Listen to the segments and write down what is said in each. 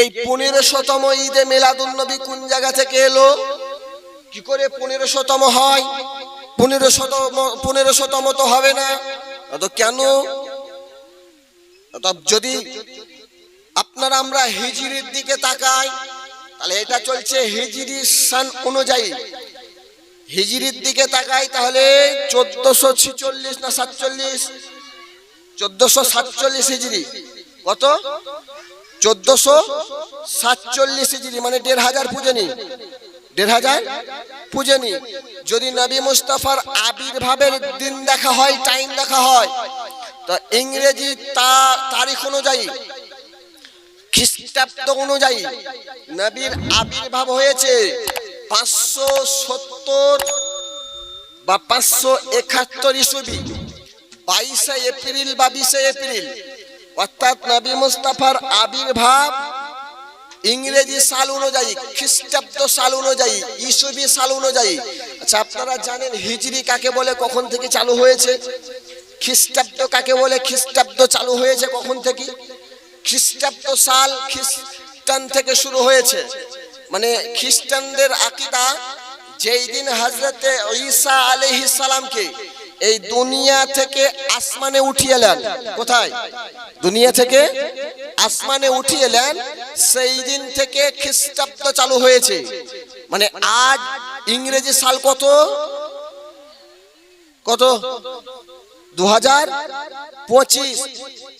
এই পনেরোশোতম ঈদে মেলাদুন নবী কোন জায়গা থেকে এলো? কি করে পনেরোশোতম হয়? পনেরোশোতম পনেরোশোতম তো হবে না। তো কেন? যদি আপনারা আমরা হিজরির দিকে তাকাই, তাহলে এটা চলছে হিজরি সান অনুযায়ী। হিজরির দিকে তাকাই, তাহলে চোদ্দশো ছিচল্লিশ না সাতচল্লিশ? চোদ্দশো সাতচল্লিশ হিজরি কত? চোদ্দশো সাতচল্লিশ হিজরি মানে দেড় হাজার পুজেনি। দেড় হাজার পুজেনি। যদি নবী মুস্তাফার আবির্ভাবের দিন দেখা হয়, টাইম দেখা হয়, তো ইংরেজি তা, তারিখ অনুযায়ী, খ্রিস্টাব্দ অনুযায়ী নবীর আবির্ভাব হয়েছে পাঁচশো সত্তর বা পাঁচশো একাত্তর ইসুবি, বাইশে এপ্রিল বা বিশে এপ্রিল। অর্থাৎ নবী মুস্তাফার আবির্ভাব ইংরেজি সাল অনুযায়ী, খ্রিস্টাব্দ সাল অনুযায়ী, ইসুবি সাল অনুযায়ী। আচ্ছা আপনারা জানেন হিজরি কাকে বলে, কখন থেকে চালু হয়েছে? খ্রিস্টাব্দ কাকে বলে, খ্রিস্টাব্দ চালু হয়েছে কখন থেকে? খ্রিস্টাব্দ সাল খ্রিস্টান থেকে শুরু হয়েছে। মানে খ্রিস্টানদের আকিদা, যেই দিন হজরতে ঈসা আলাইহিস সালামকে এই দুনিয়া থেকে আসমানে উঠিয়ে এলেন কোথায়? দুনিয়া থেকে আসমানে উঠিয়ে এলেন সেই দিন থেকে খ্রিস্টাব্দ চালু হয়েছে। মানে আজ ইংরেজি সাল কত? কত? দু হাজার পঁচিশ।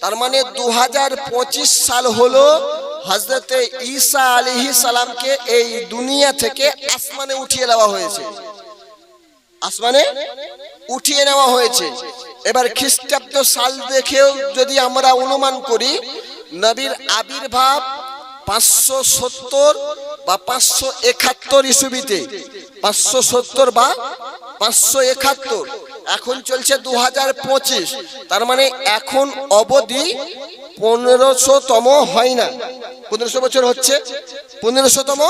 তার মানে দু হাজার পঁচিশ সাল হলো হজরতে ঈসা আলিহি সালামকে এই দুনিয়া থেকে আসমানে উঠিয়ে দেওয়া হয়েছে। আসমানে উঠিয়ে নেওয়া হয়েছে। এবার খ্রিস্টাব্দ সাল দেখেও যদি আমরা অনুমান করি, নবীর আবির্ভাব পাঁচশো সত্তর বা পাঁচশো একাত্তর ইসুবিতে। পাঁচশো সত্তর বা পাঁচশো একাত্তর। এখন চলছে দু হাজার পঁচিশ। তার মানে এখন অবধি পনেরোশোতম হয় না। পনেরোশো বছর হচ্ছে, পনেরোশোতম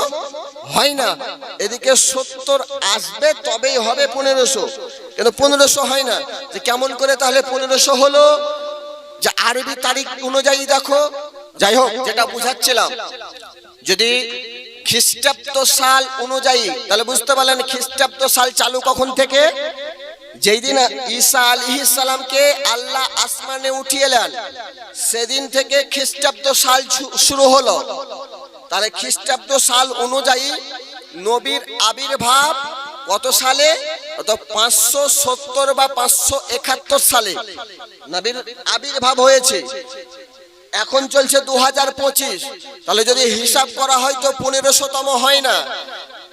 হয় না। এদিকে সত্তর আসবে, তবেই হবে পনেরোশো। কিন্তু পনেরোশো হয় না? যে কেমন করে তাহলে পনেরোশো হলো? যে আরবি তারিখ অনুযায়ী দেখো। যাই হোক, যেটা বুঝাচ্ছিলাম। যদি খ্রিস্টাব্দ সাল অনুযায়ী, তাহলে বুঝতে পারলেন খ্রিস্টাব্দ সাল চালু কখন থেকে? যেই দিন ঈসা আলিহিস সালামকে আল্লাহ আসমানে উঠিয়ে এলেন সেদিন থেকে খ্রিস্টাব্দ সাল শুরু হলো। তাহলে খ্রিস্টাব্দ সাল অনুযায়ী নবীর আবির্ভাব কত সালে? পাঁচশো সত্তর বা পাঁচশো একাত্তর সালে নবীর আবির্ভাব হয়েছে। এখন চলছে দু হাজার পঁচিশ। তাহলে যদি হিসাব করা হয় তো পনেরোশোতম হয় না।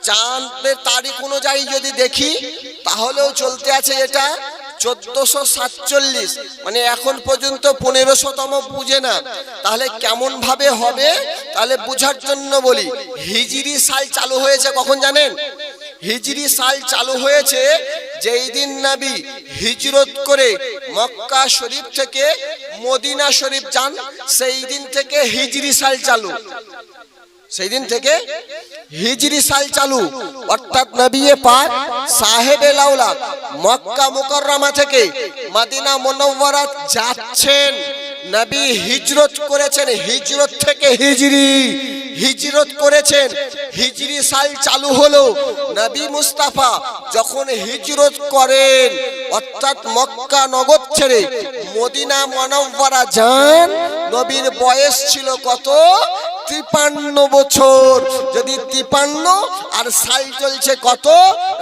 চাঁদের তারিখ অনুযায়ী যদি দেখি, তাহলেও চলতে আছে এটা চোদ্দশো সাতচল্লিশ। মানে এখন পর্যন্ত পনেরোশোতম বুঝে না। তাহলে কেমন ভাবে হবে? তাহলে বুঝার জন্য বলি হিজরি সাল চালু হয়েছে কখন জানেন? হিজরি সাল চালু হয়েছে যেই দিন নবী হিজরত করে মক্কা শরীফ থেকে মদিনা শরীফ যান, সেই দিন থেকে হিজরি সাল চালু। সেই দিন থেকে হিজরি সাল চালু, অর্থাৎ নবী পাক সাহেবে লাউলা মক্কা মুকররমা থেকে মদিনা মুনাওয়ারা যাচ্ছেন। নবী হিজরত করেছেন, হিজরত থেকে হিজরি, হিজরত করেছেন। হিজরি সাল চালু হলো নবী মুস্তাফা যখন হিজরত করেন, অর্থাৎ মক্কা নগর ছেড়ে মদিনা মনব্বরা যান। নবীর বয়স ছিল কত? তিপান্ন বছর। যদি তিপান্ন আর সাল চলছে কত?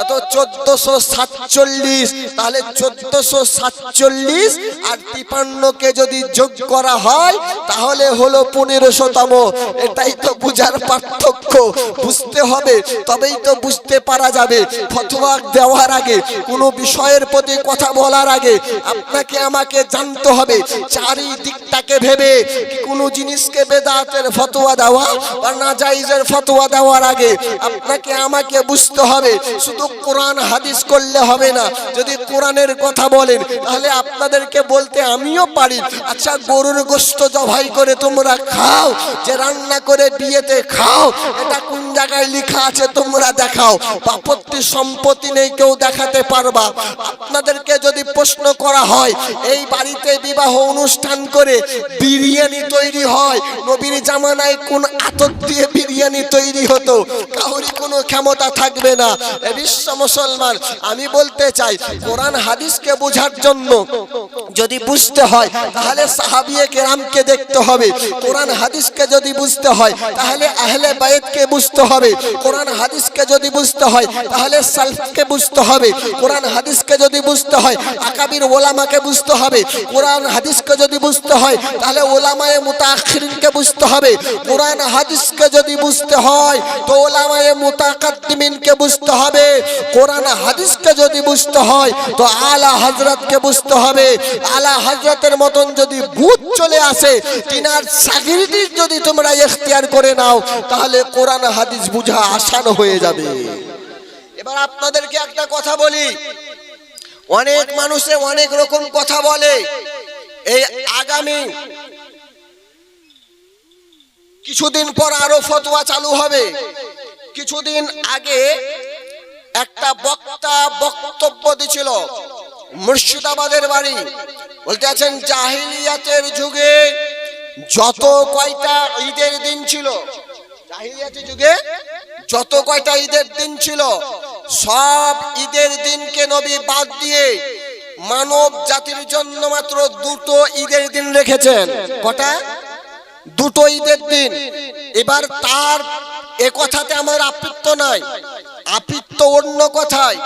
এত চোদ্দশো সাতচল্লিশ। তাহলে চোদ্দশো সাতচল্লিশ, আর তিপান্নকে যদি যোগ করা হয়, তাহলে হলো পনেরোশোতম। এটাই তো বুঝার পার্থক্য। বুঝতে হবে, তবেই তো বুঝতে পারা যাবে। ফতোয়া দেওয়ার আগে, কোনো বিষয়ের প্রতি কথা বলার আগে, আপনাকে আমাকে জানতে হবে। চারিদিকটাকে ভেবে, কোনো জিনিসকে বেদাতের ফতোয়া দেওয়া বা নাজাইজের ফতোয়া দেওয়ার আগে আপনাকে, আমাকে বুঝতে হবে। শুধু কোরআন, হাদিস করলে হবে না। যদি কোরআনের কথা বলেন, তাহলে আপনাদেরকে বলতে আমিও পারি। আচ্ছা গরুর গোস্ত জবাই করে তোমরা খাও, যে রান্না করে বিয়েতে খাও, এটা কোন জায়গায় লেখা আছে তোমরা দেখাও? বাপত্তি সম্পত্তি নেই, কেউ দেখাতে পারবা। আপনাদেরকে যদি প্রশ্ন করা হয়, এই বাড়িতে বিবাহ অনুষ্ঠান করে বিরিয়ানি তৈরি হয়, নবীর জামানায় কোন আতর দিয়ে বিরিয়ানি তৈরি হতো, কাউরি কোনো ক্ষমতা থাকবে না। বিশ্ব মুসলমান, আমি বলতে চাই, কোরআন হাদিসকে বোঝার জন্য যদি বুঝতে হয়, তাহলে সাহাবিয়ে কেরামকে দেখতে হবে। কোরআন হাদিসকে যদি বুঝতে হয়, তাহলে আহলে বাইতকে বুঝতে হবে। কোরআন হাদিসকে যদি বুঝতে হয়, তাহলে সালফকে বুঝতে হবে। কোরআন হাদিসকে যদি বুঝতে হয়, আকাবির ওলামাকে বুঝতে হবে। কোরআন হাদিসকে যদি বুঝতে হয়, তাহলে ওলামায়ে মুতাআখিরিনকে বুঝতে হবে। কোরআন হাদিসকে যদি বুঝতে হয়, তো ওলামায়ে মুতাকাদ্দিমিনকে বুঝতে হবে। কোরআন হাদিসকে যদি বুঝতে হয়, তো আলা হযরতকে বুঝতে হবে। আলা হযরতের মতন যদি ভূত চলে আসে, তিনার সাগিরদি যদি তোমরা ইখতিয়ার করে নাও, তাহলে কোরআন হাদিস বুঝা আসান হয়ে যাবে। এবার আপনাদেরকে একটা কথা বলি। অনেক মানুষে অনেক রকম কথা বলে। এই আগামী কিছুদিন পর আরও ফতোয়া চালু হবে। কিছুদিন আগে একটা বক্তা বক্তব্য দিছিল, মুর্শিদাবাদের বাড়ি। বলতে আছেন, জাহিলিয়াতের যুগে যত কয়টা ঈদের দিন ছিল, জাহিলিয়াতের যুগে যত কয়টা ঈদের দিন ছিল, সব ঈদের দিনকে নবী বাদ দিয়ে মানব জাতির জন্য মাত্র দুটো ঈদের দিন রেখেছেন। কটা? দুটো ঈদের দিন। এবার তার এ কথাতে আমার আপত্ত নাই। আপত্ত অন্য কথায়।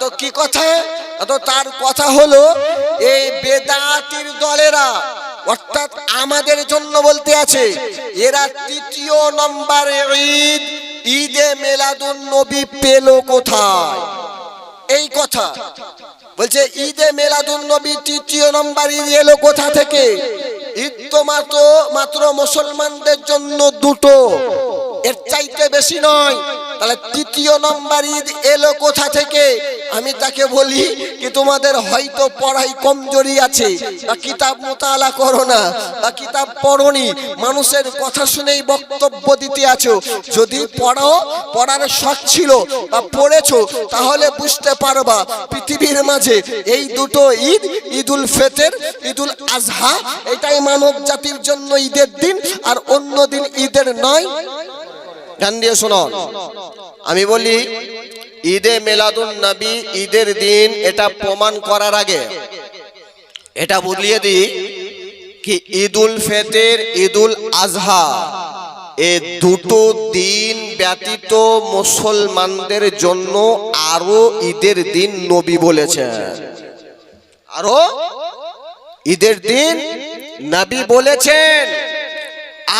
তো কি কথা? তো তার কথা হলো, এই বেদাতির দলেরা, অর্থাৎ আমাদের জন্য বলতে আছে, এরা তৃতীয় নম্বরে ঈদ, ঈদে মেলাদুন নবী পেল কোথায়? এই কথা। বলছে, ঈদে মেলাদুন নবী তৃতীয় নম্বর ঈদ এলো কোথা থেকে? ঈদ তো মাত্র মাত্র মুসলমানদের জন্য দুটো। এর চাইতে বেশি নয়। তাহলে তৃতীয় নম্বর ঈদ এলো কোথা থেকে? আমি তাকে বলি কি তোমাদের হয়তো পড়াই কমজোরি আছে, বা কিতাব মোতালা করো না, বা কিতাব পড়নি, মানুষের কথা শুনেই বক্তব্য দিতে আছো। যদি পড়ো পড়ার শখ ছিল বা পড়েছো, তাহলে বুঝতে পারবা পৃথিবীর মাঝে এই দুটো ঈদ, ঈদুল ফেতের, ঈদুল আজহা, এটাই মানব জাতির জন্য ঈদের দিন, আর অন্য দিন ঈদের নয়। গান দিয়ে শোনো। আমি বলি, ঈদে মেলাদুল নবী, ঈদের দিন এটা প্রমাণ করার আগে, এটা বলিয়ে দিই কি ঈদুল ফেতের, ঈদুল আজহা, এ দুটো দিন ব্যতীত মুসলমানদের জন্য আরও ঈদের দিন নবী বলেছেন। আরও ঈদের দিন নবী বলেছেন।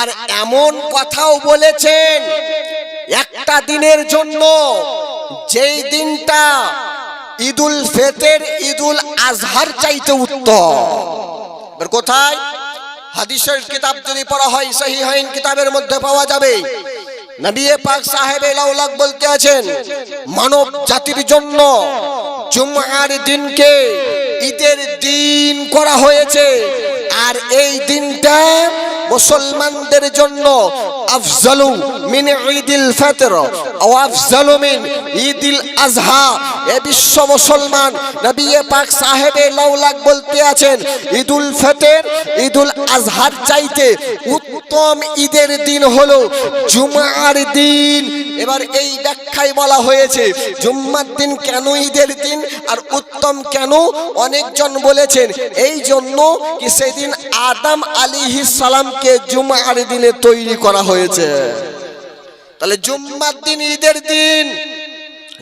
আর এমন কথাও বলেছেন, একটা দিনের জন্য যেই দিনটা ঈদুল ফেতের, ঈদুল আজহার চাইতে উত্তম। কোথায়? হাদিসের কিতাব যদি পড়া হয় সহি হাইন কিতাবের মধ্যে পাওয়া যাবে। নবী পাক সাহেব লাউলাক বলতে আছেন, মানব জাতির জন্য জুমার দিনকে ঈদের দিন করা হয়েছে, আর এই দিনটা মুসলমানদের জন্য আফজালু মিন ঈদিল ফিতর, ও আফজালু মিন ঈদিল আজহা এ বিশ্ব মুসলমান নবী পাক সাহেবে লাউলাক বলতে আছেন, ঈদুল ফিতর, ঈদুল আজহার চাইতে উত্তম ঈদের দিন হলো জুমার দিন। এবার এই ব্যাখ্যায় বলা হয়েছে, জুম্মার দিন কেন ঈদের দিন আর উত্তম কেন? অনেকজন বলেছেন, এই জন্য কি সেদিন আদম আলিহিস সালামকে জুমার দিনে তৈরি করা হয়েছে। তাহলে জুম্মার দিন, ঈদের দিন।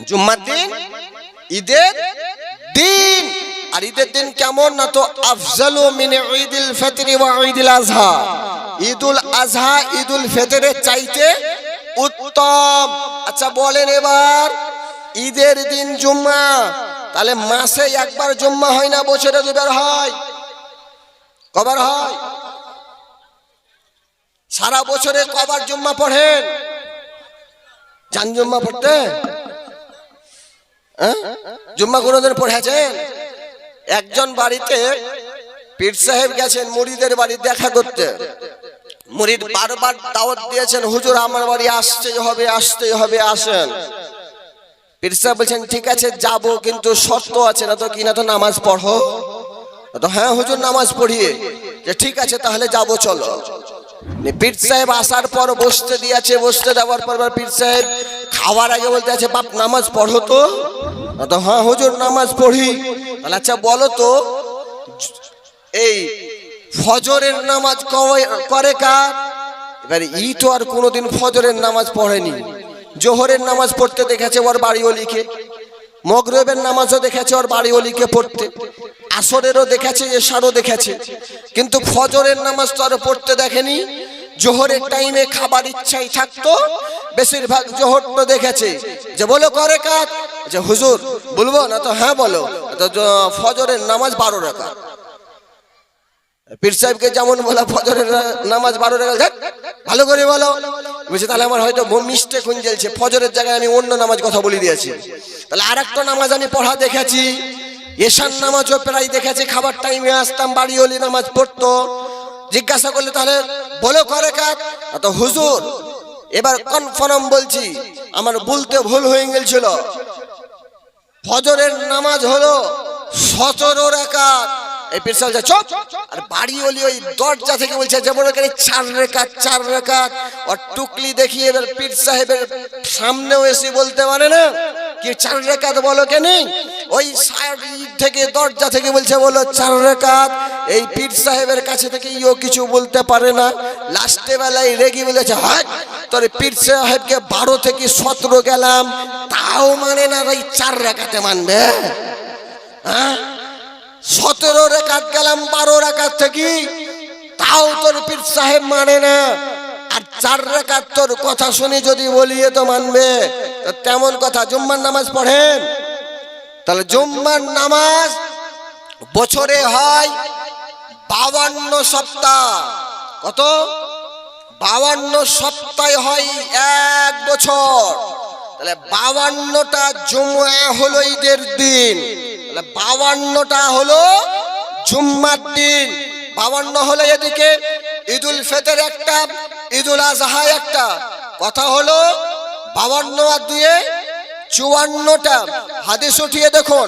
জুম্মার দিন, ঈদের দিন। আর ঈদের দিন কেমন না তো? আফজালু ঈদুল ফিতর ওয়া ঈদুল আজহা ঈদুল আজহা ঈদুল ফিতরের চাইতে উত্তম। আচ্ছা বলেন এবার, ঈদের দিন জুম্মা। তাহলে মাসে একবার জুম্মা হয় না, বছরে দুবার হয়? কবার হয়? সারা বছরে কবার জুম্মা পড়েন? জান জুম্মা পড়তে? হ্যাঁ? জুম্মা কোনোদিন পড়েছেন? একজন বাড়িতে পীর সাহেব গেছেন মুড়িদের বাড়ি দেখা করতে। মুরিদ বারবার দাওয়াত দিয়েছেন, হুজুর, আমার বাড়ি আসতেই হবে আসতেই হবে, আসেন। পীর সাহেব বলছেন, ঠিক আছে, যাব, কিন্তু শর্ত আছে, না তো কি, না তো নামাজ পড়ো? তো হ্যাঁ হুজুর, নামাজ পড়িয়ে। যে, ঠিক আছে, তাহলে যাব, চলো। পীর সাহেব আসার পর বসতে দিয়েছে, বসতে দেওয়ার পর পীর সাহেব খাওয়ার আগে বলতে আছে, বাপ, নামাজ পড়ো তো। তো হ্যাঁ হুজুর, নামাজ পড়ি। তাহলে আচ্ছা বলো তো, এই ফজরের নামাজ করে কার? এবারে ই তো আর কোনোদিন ফজরের নামাজ পড়েনি। জোহরের নামাজ পড়তে দেখেছে ওর বাড়ি অলিকে মগরবের নামাজও দেখেছে, ওর বাড়ি অলিকে পড়তে। আসরেরও দেখেছে, এশারও দেখেছে। কিন্তু ফজরের নামাজ তো আর পড়তে দেখেনি। জোহরের টাইমে খাবার ইচ্ছাই থাকতো, বেশিরভাগ জোহর তো দেখেছে। যে বলো করে কাজ যে হুজুর, বলব না তো হ্যাঁ বলো। ফজরের নামাজ বারো রাখা পীর সাহেবকে যেমন বলা ফজরের নামাজ বারো ভালো করে বলো। বলছে, তাহলে আমার হয়তো মিস্টেক খুন যাচ্ছে ফজরের জায়গায় আমি অন্য নামাজ কথা বলে দিয়েছি। তাহলে আর একটা নামাজ আমি পড়া দেখেছি, এশার নামাজও প্রায় দেখেছি, খাবার টাইমে আসতাম বাড়ি হলি নামাজ পড়তো। জিজ্ঞাসা করলে, তাহলে বলো করে কাজ তো হুজুর, এবার কনফার্ম বলছি, আমার বলতে ভুল হয়ে গেছিল ফজরের নামাজ হলো সতেরো রেখাত। এই সাহেব বলছে, চুপ আর বাড়ি হলি ওই দরজা থেকে বলছে যেমন ওখানে চার রেখাত চার রেখাত আর টুকলি দেখিয়ে এবার পীর সাহেবের সামনেও এসে বলতে পারে না কি চার রেখাত বলো কেন? ওই সাইড থেকে দরজা থেকে বলছে বলো চার রেখাত এই পীর সাহেবের কাছে থেকে ইও কিছু বলতে পারে না। লাস্টে বেলায় রেগে বলেছে হাট তোর পীর সাহেবকে বারো থেকে সতেরো গেলাম তাও মানে না ওই চার রেখাতে মানবে? হ্যাঁ? সতেরো রেখাত গেলাম, বারো রেখাত থেকে। তাও তোর পীর সাহেব মানে না। আর চার রেখাত তোর কথা শুনি যদি বলিয়ে তো মানবে। তেমন কথা, জুম্মার নামাজ পড়েন। তাহলে জুম্মার নামাজ বছরে হয় বাবান্ন সপ্তাহ। কত? বাবান্ন সপ্তাহে হয় এক বছর। তাহলে বাবান্নটা জুম্মা হলো ঈদের দিন। বাবান্নটা হলো জুম্মার দিন। বাবান্ন হলো এদিকে, ঈদুল ফেতের একটা, ঈদুল আজহা একটা। কথা হলো বাবান্ন আর দুয়ে চুয়ান্নটা হাদিস উঠিয়ে দেখুন।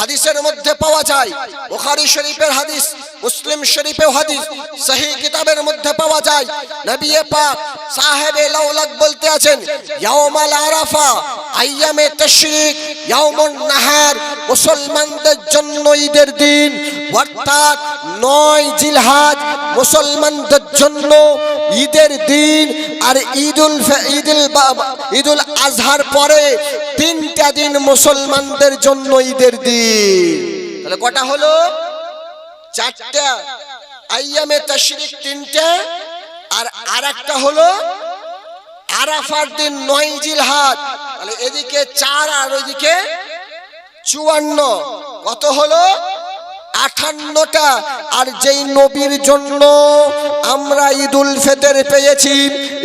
হাদিসের মধ্যে পাওয়া যায়, বুখারী শরীফের হাদিস, মুসলিম শরীফেও হাদিস সহি কিতাবের মধ্যে পাওয়া যায়, নবী পাক সাহেবে লাউলাক বলতে আছেন, ইয়াউমাল আরাফা, আইয়ামে তাশরিক, ইয়াউমুন নাহার, মুসলমানদের জন্য ঈদের দিন। অর্থাৎ নয় জিলহাজ মুসলমানদের জন্য ঈদের দিন, আর ঈদুল ঈদুল ঈদুল আজহার পরে তিনটা দিন মুসলমানদের জন্য ঈদের দিন। তাহলে কটা হলো? চারটা। আইয়ামে তাশরিক তিনটা আর আর একটা হলো আরাফার দিন নয় হাত তাহলে এদিকে চার আর ওইদিকে চুয়ান্ন। কত হলো? আঠান্নটা, আর যেই নবীর জন্য আমরা ঈদুল ফেতের পেয়েছি,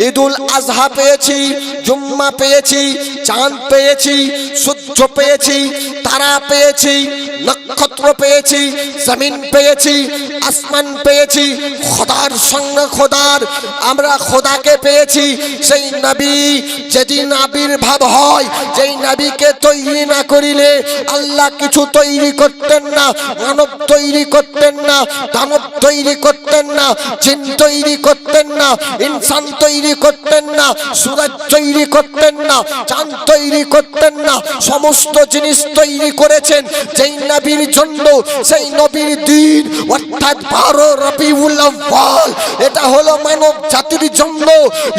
ঈদুল আজহা পেয়েছি, জুম্মা পেয়েছি, চাঁদ পেয়েছি, সূর্য পেয়েছি, তারা পেয়েছি নক্ষত্র পেয়েছি, জমিন পেয়েছি, আসমান পেয়েছি, খোদার সঙ্গে খোদার, আমরা খোদাকে পেয়েছি। সেই নবী যেদিন আবির্ভাব হয়, যেই নবীকে তৈরি না করিলে আল্লাহ কিছু তৈরি করতেন না, মানব তৈরি করতেন না, দানব তৈরি করতেন না, জিন তৈরি করতেন না, ইনসান তৈরি করতেন না, সুরাজ তৈরি করতেন না, চাঁদ তৈরি করতেন না, সমস্ত জিনিস তৈরি করেছেন। যেই নবীর জন্য সেই নবীর দিন অর্থাৎ বারো আউয়াল এটা হলো মানব জাতির জন্য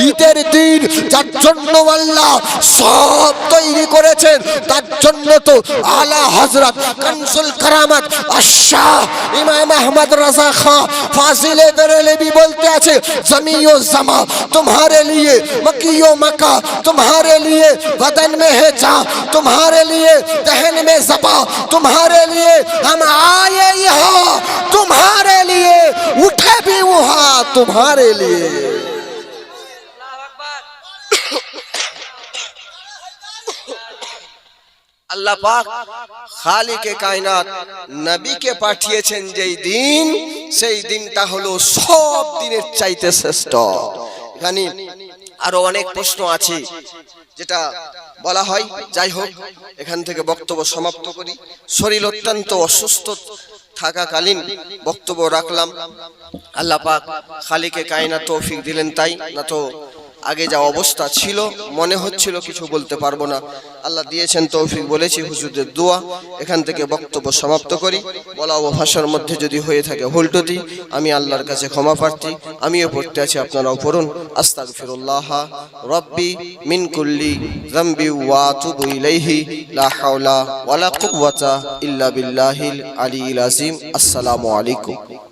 ঈদের দিন যার জন্য আল্লাহ সব তৈরি করেছেন তার জন্য তো আলা হজরত কানসুল কারামাত আশাহ ইমাম আহমদ রাজা খাঁ ফাজিলে বেরেলবি বলতে আছে জমিও জমা तुम्हारे लिए मकियो मका तुम्हारे लिए वतन में है जा तुम्हारे लिए दहन में जबा तुम्हारे लिए हम आए यहाँ तुम्हारे लिए उठे भी वहाँ तुम्हारे लिए আল্লাহ পাক খালিকে কায়নাত নবীকে পাঠিয়েছেন যেই দিন, সেই দিনটা হলো সব দিনের চাইতে শ্রেষ্ঠ। এখানে আরও অনেক প্রশ্ন আছে, যেটা বলা হয়। যাই হোক, এখান থেকে বক্তব্য সমাপ্ত করি। শরীর অত্যন্ত অসুস্থ থাকাকালীন বক্তব্য রাখলাম। আল্লাহ পাক খালিকে কায়না তৌফিক দিলেন তাই, না তো আগে যা অবস্থা ছিল, মনে হচ্ছিল কিছু বলতে পারব না। আল্লাহ দিয়েছেন তৌফিক, বলেছি, হুজুরদের দোয়া, এখান থেকে বক্তব্য সমাপ্ত করি। বলা ও ভাষার মধ্যে যদি হয়ে থাকে ভুলটতি আমি আল্লাহর কাছে ক্ষমা প্রার্থী, আমিও পড়তে আছি, আপনারাও পড়ুন। আস্তাগফিরুল্লাহ, রব্বি মিন কুল্লি যামবি ওয়া আতুবু ইলাইহি, লা হাওলা ওয়ালা কুওয়াতা ইল্লা বিল্লাহিল আযীম। আসসালামু আলাইকুম।